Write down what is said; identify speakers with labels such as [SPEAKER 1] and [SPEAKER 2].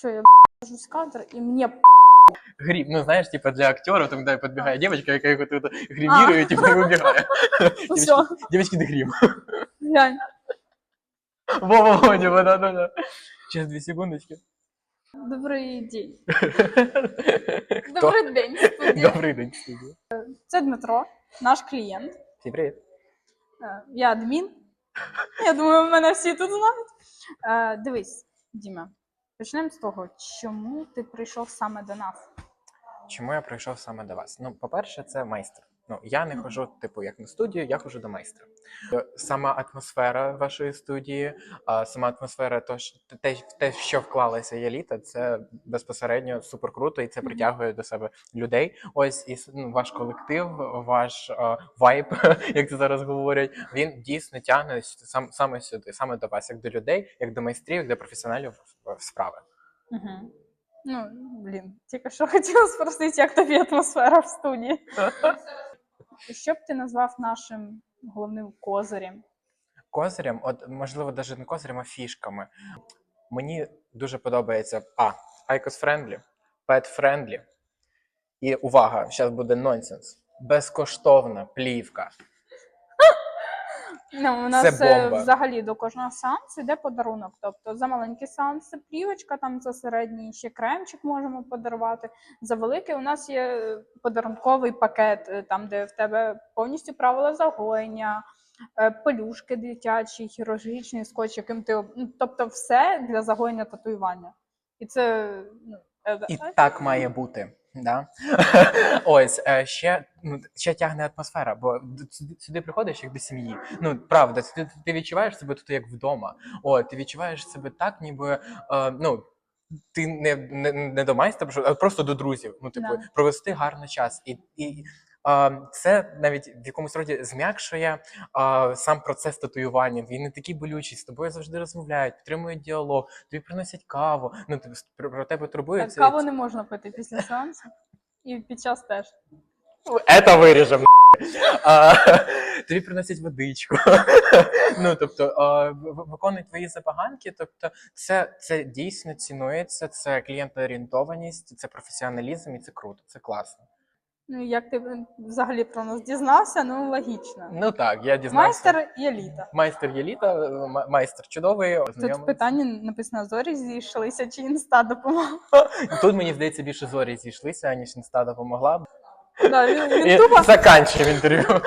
[SPEAKER 1] Що я кажусь кадр, і мені
[SPEAKER 2] Грім, ну знаєш, типа для актерів, там де підбігає дівчинка, яка його тут гримірує, типа і вибігає.
[SPEAKER 1] все,
[SPEAKER 2] Дівчинки де грім.
[SPEAKER 1] глянь.
[SPEAKER 2] Во-во-во, типа, да-да-да. Через дві секундочки.
[SPEAKER 1] Добрий день.
[SPEAKER 2] Хто?
[SPEAKER 1] Добрий день, студія.
[SPEAKER 2] Добрий день, студія.
[SPEAKER 1] Це Дмитро, наш клієнт.
[SPEAKER 2] Всім привіт.
[SPEAKER 1] Е, Я адмін. Я думаю, мене всі тут знають. Е, Дивись, Діма, почнемо з того, чому ти прийшов саме до нас?
[SPEAKER 2] Чому я прийшов саме до вас? Ну, по-перше, це майстер. Ну, я не ходжу, типу, як на студію, я ходжу до майстра. Е, Сама атмосфера вашої студії, а сама атмосфера, то, що- те, те, що вклалася Єліта, це безпосередньо супер круто, і це притягує до себе людей. Ось і ну, ваш колектив, ваш е, вайб, як це зараз говорять, він дійсно тягне сам, саме сюди, саме до вас, як до людей, як до майстрів, як до професіоналів справи.
[SPEAKER 1] Угу. Ну, блін, тільки що хотіла спросити, як тобі атмосфера в студії. Що б ти назвав нашим головним козирем?
[SPEAKER 2] Козирем, от можливо, навіть не козирем, а фішками. Мені дуже подобається а. Icos friendly, pet friendly. І увага, зараз буде нонсенс. Безкоштовна плівка.
[SPEAKER 1] Ну, у нас
[SPEAKER 2] Це бомба.
[SPEAKER 1] взагалі до кожного сеансу йде подарунок. Тобто за маленький сеанс це плівочка, там за середній ще кремчик можемо подарувати. За великий у нас є подарунковий пакет, е, там, де в тебе повністю правила загоєння, е, пелюшки дитячі, хірургічний скотч, яким ти ну, тобто все для загоєння татуювання. І це ну,
[SPEAKER 2] І
[SPEAKER 1] е,
[SPEAKER 2] так має бути. Да? Ось е, ще, ну, ще тягне атмосфера, бо сюди, сюди приходиш як до сім'ї. Ну правда, ти, ти відчуваєш себе тут як вдома. О, ти відчуваєш себе так, ніби е, ну. Ти не, не, не до майстра, а просто до друзів. Ну, типу,
[SPEAKER 1] Да.
[SPEAKER 2] провести гарний час. І, і е, це навіть в якомусь роді зм'якшує сам процес татуювання. Він не такий болючий, з тобою завжди розмовляють, підтримують діалог, тобі приносять каву. Ну, про, тебе турбуються.
[SPEAKER 1] каву не можна пити після сеансу. І під час теж.
[SPEAKER 2] Это виріжемо. А, тобі приносять водичку. ну, тобто, а, виконують твої забаганки. Тобто, це, це дійсно цінується, це клієнтоорієнтованість, це професіоналізм і це круто, це класно.
[SPEAKER 1] Ну, як ти е, взагалі про нас дізнався, ну логічно.
[SPEAKER 2] Ну так, я дізнався.
[SPEAKER 1] Майстер Єліта.
[SPEAKER 2] Майстер Єліта, майстер чудовий.
[SPEAKER 1] Тут
[SPEAKER 2] в
[SPEAKER 1] питання написано зорі зійшлися, чи інста допомогла.
[SPEAKER 2] Тут мені здається, більше зорі зійшлися, аніж інста допомогла.
[SPEAKER 1] Да, він,
[SPEAKER 2] І
[SPEAKER 1] він тупо
[SPEAKER 2] заканчуємо інтерв'ю.